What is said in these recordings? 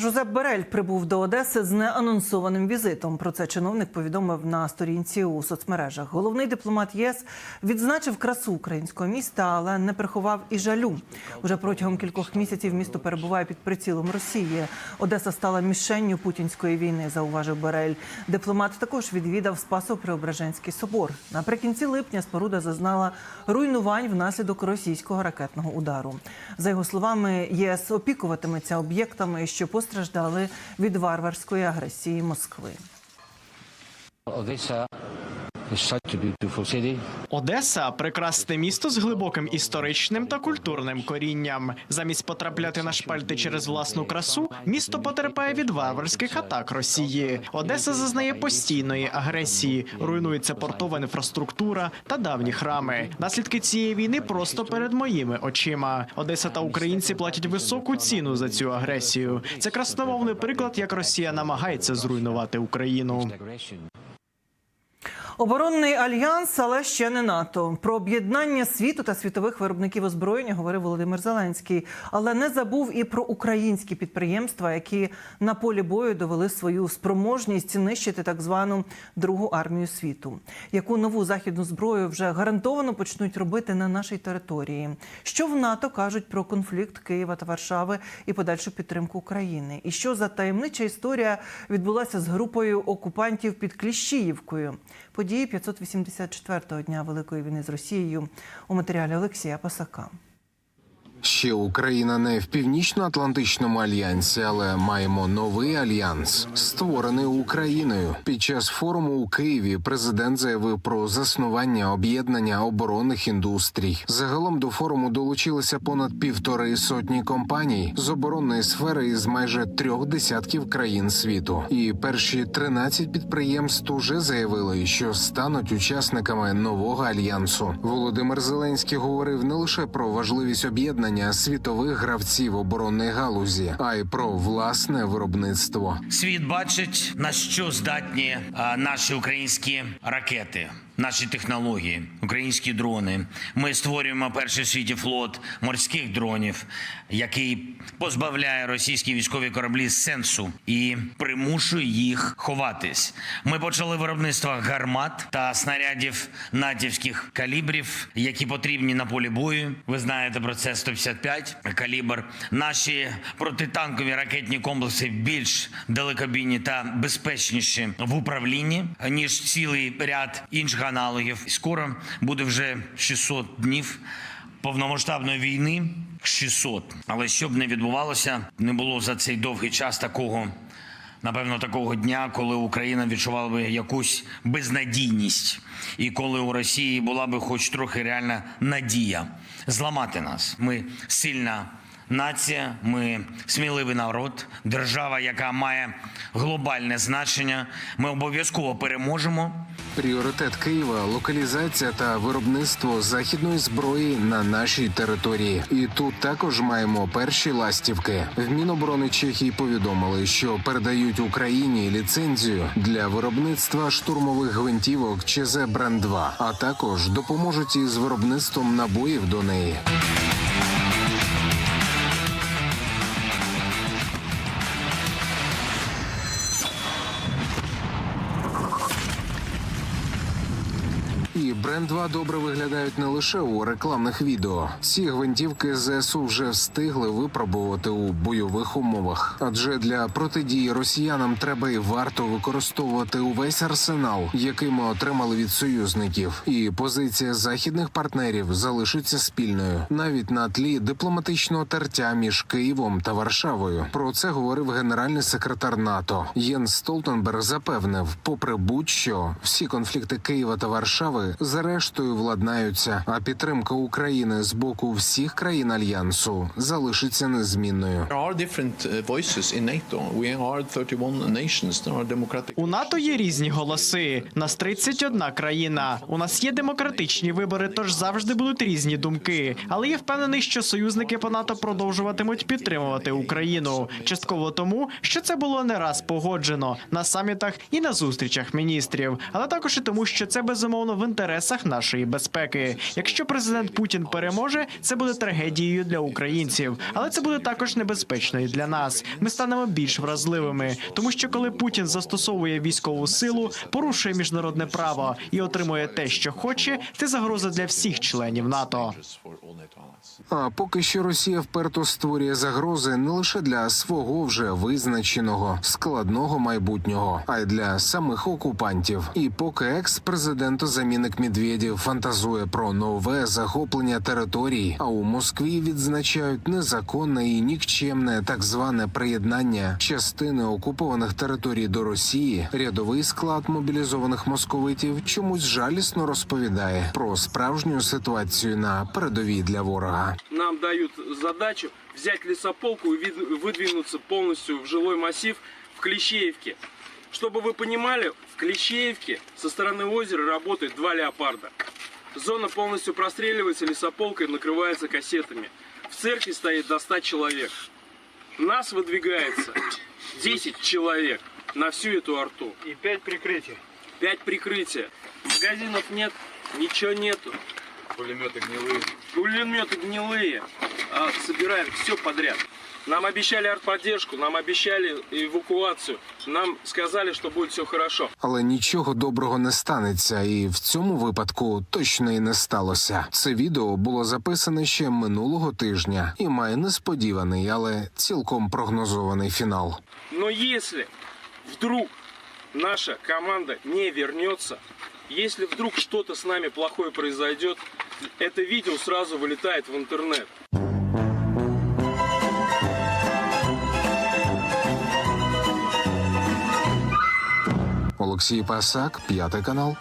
Жозеп Берель прибув до Одеси з неанонсованим візитом. Про це чиновник повідомив на сторінці у соцмережах. Головний дипломат ЄС відзначив красу українського міста, але не приховав і жалю. Уже протягом кількох місяців місто перебуває під прицілом Росії. Одеса стала мішенню путінської війни. Зауважив Берель. Дипломат також відвідав Спасо-Преображенський собор. Наприкінці липня споруда зазнала руйнувань внаслідок російського ракетного удару. За його словами, ЄС опікуватиметься об'єктами, що постраждали від варварської агресії Москви. Odessa Одеса прекрасне місто з глибоким історичним та культурним корінням. Замість потрапляти на шпальти через власну красу, місто потерпає від варварських атак Росії. Одеса зазнає постійної агресії, руйнується портова інфраструктура та давні храми. Наслідки цієї війни просто перед моїми очима. Одеса та українці платять високу ціну за цю агресію. Це красномовний приклад, як Росія намагається зруйнувати Україну. Оборонний альянс, але ще не НАТО. Про об'єднання світу та світових виробників озброєння говорив Володимир Зеленський, але не забув і про українські підприємства, які на полі бою довели свою спроможність нищити так звану другу армію світу. Яку нову західну зброю вже гарантовано почнуть робити на нашій території? Що в НАТО кажуть про конфлікт Києва та Варшави і подальшу підтримку України? І що за таємнича історія відбулася з групою окупантів під Кліщіївкою? Події 584-го дня Великої війни з Росією у матеріалі Олексія Пасака. Ще Україна не в північно-атлантичному альянсі, але маємо новий альянс, створений Україною. Під час форуму у Києві президент заявив про заснування об'єднання оборонних індустрій. Загалом до форуму долучилися понад півтори сотні компаній з оборонної сфери із майже трьох десятків країн світу. І перші 13 підприємств уже заявили, що стануть учасниками нового альянсу. Володимир Зеленський говорив не лише про важливість об'єднання світових гравців оборонної галузі, а й про власне виробництво. Світ бачить, на що здатні наші українські ракети, наші технології, українські дрони. Ми створюємо перший в світі флот морських дронів, який позбавляє російські військові кораблі сенсу і примушує їх ховатись. Ми почали виробництво гармат та снарядів натівських калібрів, які потрібні на полі бою. Ви знаєте про це 155 калібр. Наші протитанкові ракетні комплекси більш далекобійні та безпечніші в управлінні ніж цілий ряд інших аналогів. Скоро буде вже 600 днів повномасштабної війни. 600. Але що б не відбувалося, не було за цей довгий час такого. Напевно, такого дня, коли Україна відчувала би якусь безнадійність, і коли у Росії була би хоч трохи реальна надія зламати нас. Ми сильна нація, ми сміливий народ, держава, яка має глобальне значення. Ми обов'язково переможемо. Пріоритет Києва локалізація та виробництво західної зброї на нашій території. І тут також маємо перші ластівки. В Міноборони Чехії повідомили, що передають Україні ліцензію для виробництва штурмових гвинтівок ЧЗ Бренд 2 а також допоможуть із виробництвом набоїв до неї. І бренд 2 добре виглядають не лише у рекламних відео. Ці гвинтівки ЗСУ вже встигли випробувати у бойових умовах. Адже для протидії росіянам треба і варто використовувати увесь арсенал, який ми отримали від союзників. І позиція західних партнерів залишиться спільною навіть на тлі дипломатичного тертя між Києвом та Варшавою. Про це говорив генеральний секретар НАТО Єнс Столтенберг. Запевнив, попри будь-що, всі конфлікти Києва та Варшави зрештою владнаються, а підтримка України з боку всіх країн альянсу залишиться незмінною. There are different voices in NATO. We are 31 nations. There are democratic. У НАТО є різні голоси. Нас 31 країна. У нас є демократичні вибори, тож завжди будуть різні думки. Але я впевнений, що союзники по НАТО продовжуватимуть підтримувати Україну. Частково тому, що це було не раз погоджено на самітах і на зустрічах міністрів, але також і тому, що це безумовно в інтересах інтересах нашої безпеки. Якщо президент Путін переможе, це буде трагедією для українців, але це буде також небезпечно і для нас. Ми станемо більш вразливими, тому що коли Путін застосовує військову силу, порушує міжнародне право і отримує те, що хоче, це загроза для всіх членів НАТО. А поки що Росія вперто створює загрози не лише для свого вже визначеного складного майбутнього, а й для самих окупантів. І поки екс-президент замінник Медведєв фантазує про нове захоплення територій, а у Москві відзначають незаконне і нікчемне так зване приєднання частини окупованих територій до Росії, рядовий склад мобілізованих московитів чомусь жалісно розповідає про справжню ситуацію на передовій для ворога. нам дают задачу взять лесополку и вид- выдвинуться полностью в жилой массив в Клещеевке. Чтобы вы понимали, в Клещеевке со стороны озера работает два леопарда. Зона полностью простреливается лесополкой, накрывается кассетами. В церкви стоит до 100 человек. Нас выдвигается 10 человек на всю эту арту. И пять прикрытий. Пять прикрытия. Магазинов нет, ничего нету. Пулеметы гнилые. Пулеметы гнилые. А, собираем все подряд. Нам обещали артподдержку, нам обещали эвакуацию. Нам сказали, что будет все хорошо. Але нічого доброго не станеться, і в цьому випадку точно і не сталося. Це відео було записане ще минулого тижня і має несподіваний, але цілком прогнозований фінал. Но если вдруг наша команда не вернется, если вдруг что-то с нами плохое произойдет, это видео сразу вылетает в интернет. Олексій Пасак, п'ятий канал.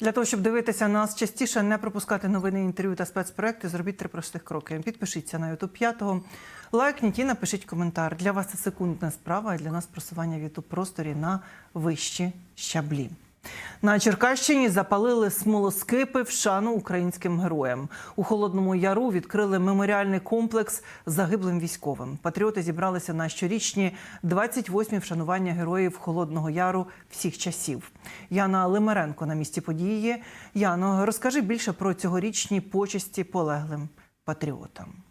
Для того, щоб дивитися нас частіше, не пропускати новини, інтерв'ю та спецпроекти, зробіть три простих кроки. Підпишіться на YouTube 5, лайкніть і напишіть коментар. Для вас це секундна справа, а для нас просування в youtube просторі на вищі щаблі. На Черкащині запалили смолоскипи в шану українським героям. У Холодному Яру відкрили меморіальний комплекс загиблим військовим. Патріоти зібралися на щорічні 28-мі вшанування героїв Холодного Яру всіх часів. Яна Лимаренко на місці події. Яно, розкажи більше про цьогорічні почесті полеглим патріотам.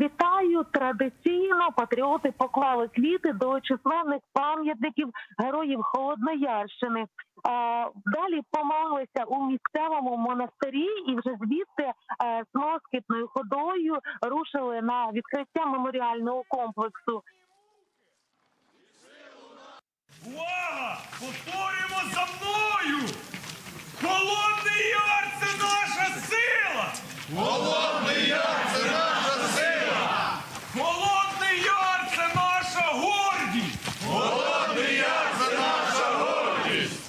Вітаю традиційно. Патріоти поклали квіти до численних пам'ятників героїв Холодноярщини. Далі помолилися у місцевому монастирі і вже звідти е, смоскітною ходою рушили на відкриття меморіального комплексу. Увага! Повторюємо за мною! Холодний Яр – це наша сила! Холодний Яр – це наша сила! Холодний Яр – це наша гордість! Холодний Яр – це наша гордість!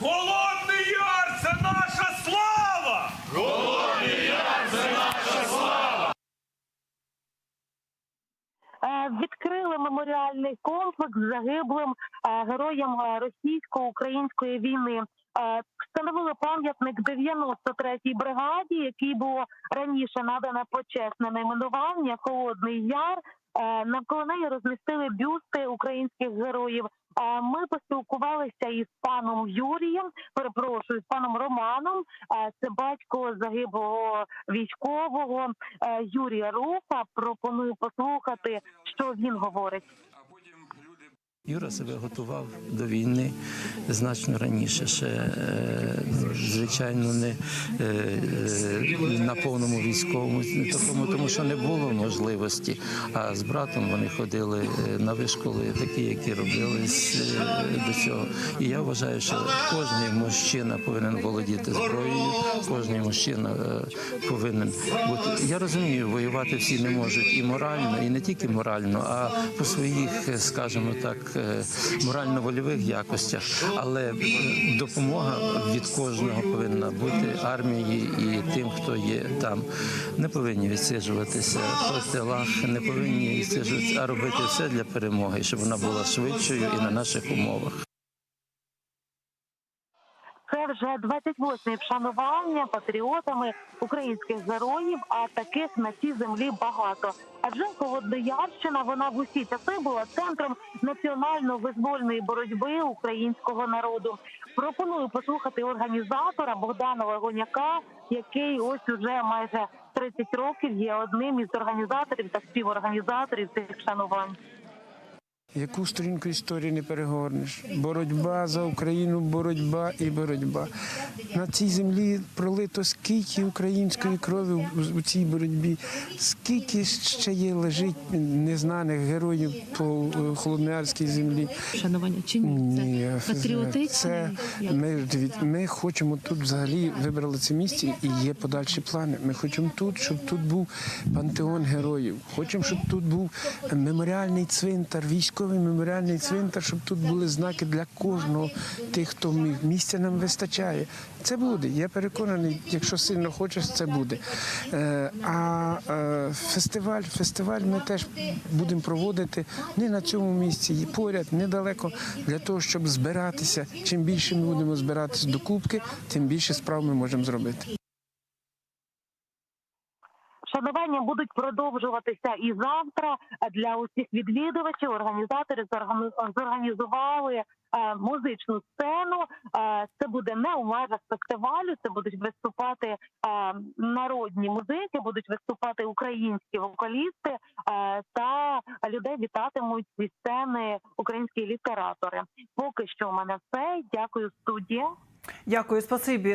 Холодний Яр – це наша слава! Холодний Яр – це наша слава! Е, Відкрили меморіальний комплекс загиблим е, героям е, російсько-української війни. Е, Встановили пам'ятник 93-й бригаді, який було раніше надане почесне найменування Холодний Яр. Навколо неї розмістили бюсти українських героїв. Е, Ми поспілкувалися із паном Юрієм, перепрошую, з паном Романом. Е, Це батько загиблого військового е, Юрія Руфа. Пропоную послухати, що він говорить. Юра себе готував до війни значно раніше, ще е, звичайно не е, е, на повному військовому такому, тому що не було можливості. А з братом вони ходили на вишколи, такі, які робились до цього. І я вважаю, що кожен мужчина повинен володіти зброєю, кожен мужчина повинен бути. Я розумію, воювати всі не можуть і морально, і не тільки морально, а по своїх, скажімо так, морально-вольових якостях. Але е, допомога від кожного повинна бути армії і тим, хто є там. Не повинні відсиджуватися по тилах, не повинні відсиджуватися, а робити все для перемоги, щоб вона була швидшою і на наших умовах. Це вже 28-є вшанування патріотами українських героїв. А таких на цій землі багато. Адже Холодноярщина вона в усі часи була центром національно-визвольної боротьби українського народу. Пропоную послухати організатора Богдана Лагоняка, який ось уже майже 30 років є одним із організаторів та співорганізаторів цих вшанувань. Яку сторінку історії не перегорнеш? Боротьба за Україну, боротьба і боротьба. На цій землі пролито скільки української крові у- цій боротьбі, скільки ще є лежить незнаних героїв по е, холодноярській землі. Шанування чи ні? Це патріотичне? ми, ми хочемо тут взагалі вибрали це місце і є подальші плани. Ми хочемо тут, щоб тут був пантеон героїв. Хочемо, щоб тут був меморіальний цвинтар, військовий меморіальний цвинтар, щоб тут були знаки для кожного тих, хто міг. Місця нам вистачає. Це буде. Я переконаний, якщо сильно хочеш, це буде. Е, а е, фестиваль, фестиваль ми теж будемо проводити не на цьому місці, і поряд, недалеко, для того, щоб збиратися. Чим більше ми будемо збиратися до кубки, тим більше справ ми можемо зробити. Шанування будуть продовжуватися і завтра. Для усіх відвідувачів організатори зорганізували е, музичну сцену. Е, Це буде не у межах фестивалю. Це будуть виступати е, народні музики, будуть виступати українські вокалісти та людей вітатимуть зі сцени українські літератори. Поки що у мене все. Дякую, студія. Дякую, спасибі.